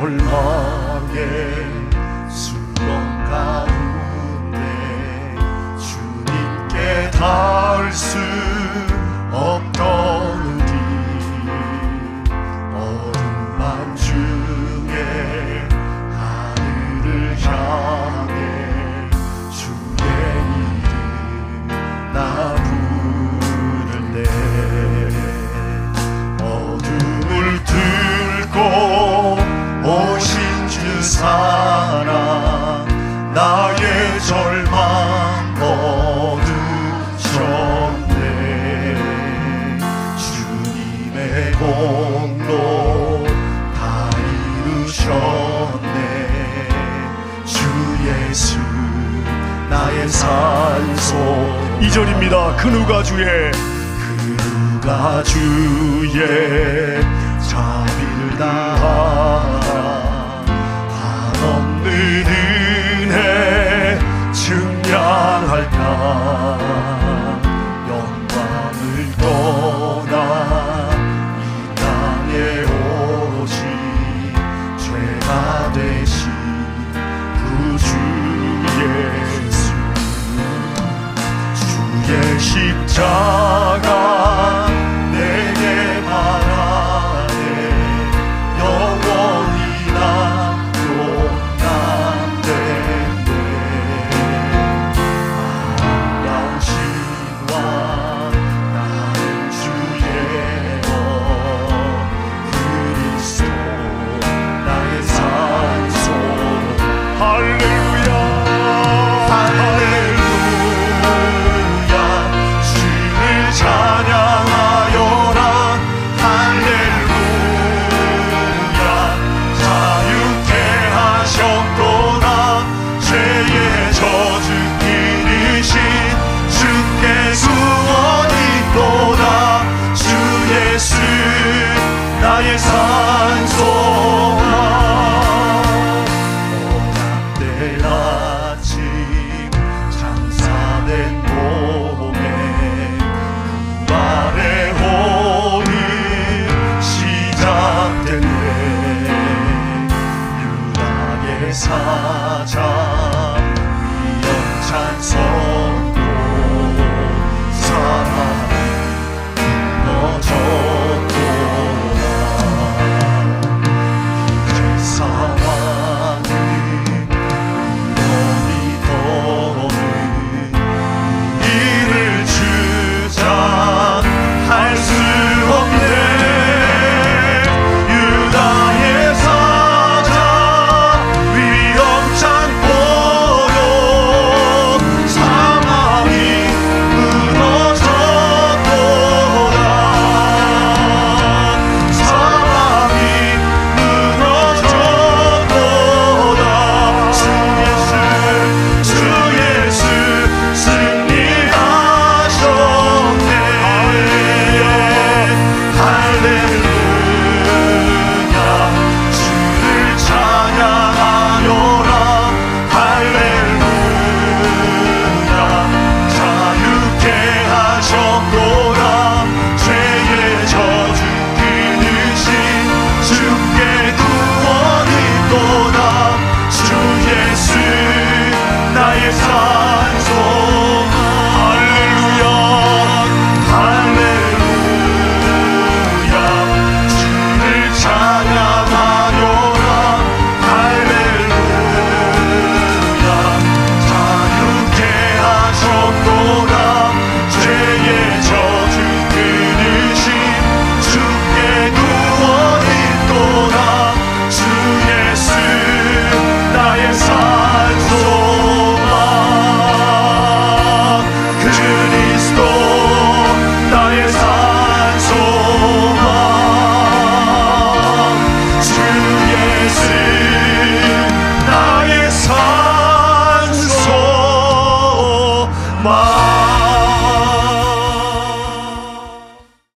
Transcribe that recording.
홀망에 주 사랑 나의 절망 거두셨네. 주님의 공로 다 이루셨네. 주 예수 나의 산소 2절입니다. 그 누가 주의? 그 누가 주의? 갈라짐 장사된 몸에 말의 혼이 시작됐네. 유다의 Oh.